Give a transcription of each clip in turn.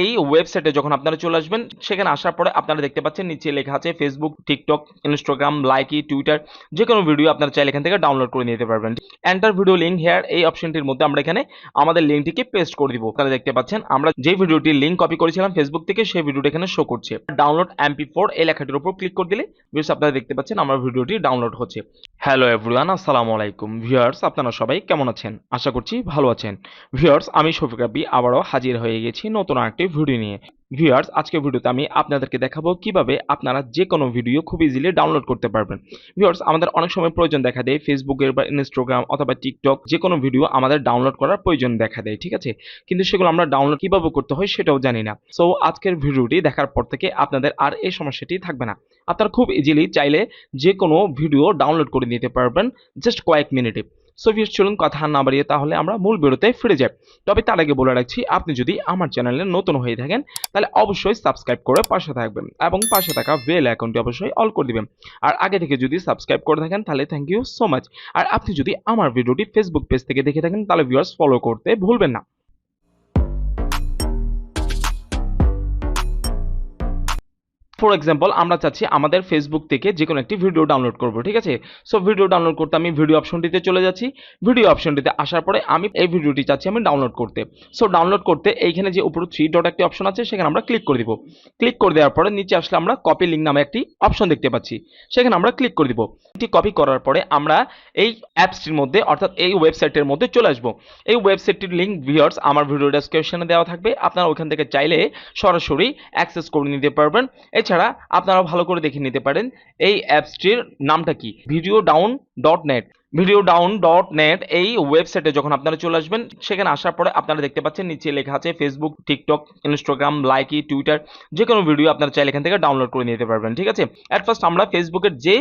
এই ওয়েবসাইটে যখন আপনারা চলে আসবেন, সেখানে আসার পরে আপনারা দেখতে পাচ্ছেন, নিচে লেখা আছে Facebook TikTok Instagram Likee Twitter যে কোনো ভিডিও আপনারা চাইলে এখান থেকে ডাউনলোড করে নিতে পারবেন। এন্টার ভিডিও লিঙ্ক হেয়ার এই অপশনটির মধ্যে আমরা এখানে আমাদের লিঙ্কটিকে পেস্ট করে দিব। আপনারা দেখতে পাচ্ছেন, আমরা যে ভিডিওটির লিঙ্ক কপি করেছিলাম ফেসবুক থেকে, সেই ভিডিওটা এখানে শো করছে। ডাউনলোড এমপি ফোর এই লেখাটির উপর ক্লিক করে দিলে ভিউস আপনারা দেখতে পাচ্ছেন, আমার ভিডিওটি ডাউনলোড হচ্ছে। হ্যালো এভরিওয়ান আসসালামু আলাইকুম। ভিউয়ার্স আপনারা সবাই কেমন আছেন? আশা করছি ভালো আছেন। ভিউয়ার্স আমি শফিক রাব্বি, আবারও হাজির হয়ে গেছি নতুন একটি ভিডিও নিয়ে। ভিউয়ার্স আজকে ভিডিওতে আমি আপনাদেরকে দেখাবো কীভাবে আপনারা যে কোনো ভিডিও খুব ইজিলি ডাউনলোড করতে পারবেন। ভিউয়ার্স আমাদের অনেক সময় প্রয়োজন দেখা দেয় ফেসবুকের বা ইনস্টাগ্রাম অথবা টিকটক যে কোনো ভিডিও আমাদের ডাউনলোড করার প্রয়োজন দেখা দেয়, ঠিক আছে? কিন্তু সেগুলো আমরা ডাউনলোড কীভাবে করতে হয় সেটাও জানি না। সো আজকের ভিডিওটি দেখার পর থেকে আপনাদের আর এই সমস্যাটি থাকবে না। আপনারা খুব ইজিলি চাইলে যে কোনো ভিডিও ডাউনলোড করে নিতে পারবেন জাস্ট কয়েক মিনিটে। সো ভিউয়ার্স চলুন কথা না বাড়িয়ে তাহলে আমরা মূল ভিডিওতে ফিরে যাই। তবে তার আগে বলে রাখছি, আপনি যদি আমার চ্যানেলে নতুন হয়ে থাকেন, তাহলে অবশ্যই সাবস্ক্রাইব করে পাশে থাকবেন এবং পাশে থাকা বেল অ্যাকাউন্টটি অবশ্যই অল করে দিবেন। আর আগে থেকে যদি সাবস্ক্রাইব করে থাকেন, তাহলে থ্যাংক ইউ সো মাচ আর আপনি যদি আমার ভিডিওটি ফেসবুক পেজ থেকে দেখে থাকেন, তাহলে ভিউয়ার্স ফলো করতে ভুলবেন না। ফর এক্সাম্পল আমরা চাচ্ছি আমাদের ফেসবুক থেকে যে কোনো একটি ভিডিও ডাউনলোড করব, ঠিক আছে? সো ভিডিও ডাউনলোড করতে আমি ভিডিও অপশনটিতে চলে যাচ্ছি। ভিডিও অপশনটিতে আসার পরে আমি এই ভিডিওটি চাচ্ছি আমি ডাউনলোড করতে। সো ডাউনলোড করতে এইখানে যে উপরে থ্রি ডট একটি অপশন আছে, সেখানে আমরা ক্লিক করে দিব। ক্লিক করে দেওয়ার পরে নিচে আসলে আমরা কপি লিঙ্ক নামে একটি অপশন দেখতে পাচ্ছি। সেখানে আমরা ক্লিক করে দিব। এটি কপি করার পরে আমরা এই অ্যাপসটির মধ্যে, অর্থাৎ এই ওয়েবসাইটের মধ্যে চলে আসব। এই ওয়েবসাইটটির লিঙ্ক ভিউয়ার্স আমার ভিডিও ডেসক্রিপশনে দেওয়া থাকবে। আপনারা ওইখান থেকে চাইলে সরাসরি অ্যাক্সেস করে নিতে পারবেন। এছাড়া আপনারা ভালো করে দেখে নিতে পারেন এই অ্যাপসটির নামটা কি? Video down dot net video down dot net এই ওয়েবসাইটে যখন আপনারা চলে আসবেন, সেখানে আসার পরে আপনারা দেখতে পাচ্ছেন, নিচে লেখা আছে Facebook TikTok Instagram Likee Twitter যে কোনো ভিডিও আপনারা চাইলে এখান থেকে ডাউনলোড করে নিতে পারবেন, ঠিক আছে? অ্যাট ফার্স্ট আমরা ফেসবুকের যে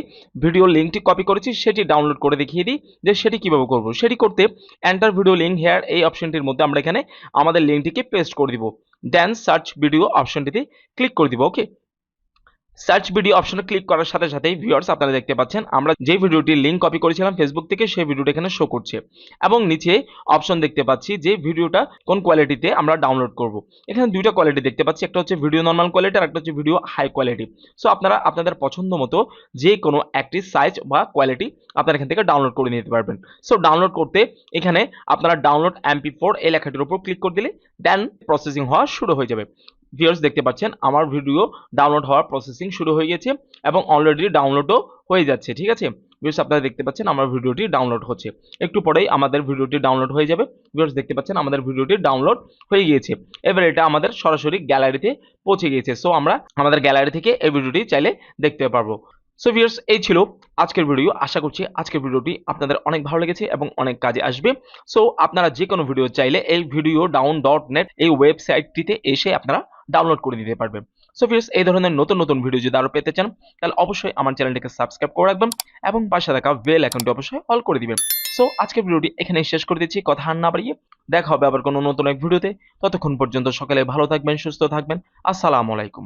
ভিডিও লিঙ্কটি কপি করেছি, সেটি ডাউনলোড করে দেখিয়ে দিই যে সেটি কীভাবে করব। সেটি করতে এন্টার ভিডিও লিঙ্ক হেয়ার এই অপশনটির মধ্যে আমরা এখানে আমাদের লিঙ্কটিকে পেস্ট করে দিব। দেন সার্চ ভিডিও অপশনটিতে ক্লিক করে দিব ওকে সার্চ ভিডিও অপশনে ক্লিক করার সাথে সাথেই ভিউয়ার্স আপনারা দেখতে পাচ্ছেন, আমরা যে ভিডিওটির লিঙ্ক কপি করেছিলাম ফেসবুক থেকে সেই ভিডিওটা এখানে শো করছে। এবং নিচে অপশন দেখতে পাচ্ছি যে ভিডিওটা কোন কোয়ালিটিতে আমরা ডাউনলোড করব। এখানে দুইটা কোয়ালিটি দেখতে পাচ্ছি, একটা হচ্ছে ভিডিও নর্মাল কোয়ালিটি আর একটা হচ্ছে ভিডিও হাই কোয়ালিটি সো আপনারা আপনাদের পছন্দ মতো যে কোনো একটি সাইজ বা কোয়ালিটি আপনারা এখান থেকে ডাউনলোড করে নিতে পারবেন। সো ডাউনলোড করতে এখানে আপনারা ডাউনলোড এমপি ফোর এই লেখাটির উপর ক্লিক করে দিলে দেন প্রসেসিং হওয়া শুরু হয়ে যাবে। ভিউয়ার্স দেখতে পাচ্ছেন, আমার ভিডিও ডাউনলোড হওয়ার প্রসেসিং শুরু হয়ে গেছে এবং অলরেডি ডাউনলোডও হয়ে যাচ্ছে, ঠিক আছে? ভিউয়ার্স আপনারা দেখতে পাচ্ছেন আমার ভিডিওটি ডাউনলোড হচ্ছে। একটু পরেই আমাদের ভিডিওটি ডাউনলোড হয়ে যাবে। ভিউয়ার্স দেখতে পাচ্ছেন আমাদের ভিডিওটি ডাউনলোড হয়ে গিয়েছে। এবার এটা আমাদের সরাসরি গ্যালারিতে পৌঁছে গিয়েছে। সো আমরা আমাদের গ্যালারি থেকে এই ভিডিওটি চাইলে দেখতে পারব। সো ভিউয়ার্স এই ছিল আজকের ভিডিও আশা করছি আজকের ভিডিওটি আপনাদের অনেক ভালো লেগেছে এবং অনেক কাজে আসবে। সো আপনারা যে কোনো ভিডিও চাইলে এই ভিডিও ডাউন ডট নেট এই ওয়েবসাইটটিতে এসে আপনারা ডাউনলোড করে দিতে পারবে। সো ফিরস এই ধরনের নতুন নতুন ভিডিও যদি আরও পেতে চান, তাহলে অবশ্যই আমার চ্যানেলটিকে সাবস্ক্রাইব করে রাখবেন এবং পাশে থাকা বেল অ্যাকাউন্টটি অবশ্যই অল করে দিবেন। সো আজকের ভিডিওটি এখানে শেষ করে দিচ্ছি, কথা আর না বাড়িয়ে দেখা হবে আবার কোনো নতুন এক ভিডিওতে ততক্ষণ পর্যন্ত সকালে ভালো থাকবেন, সুস্থ থাকবেন। আসসালামু আলাইকুম।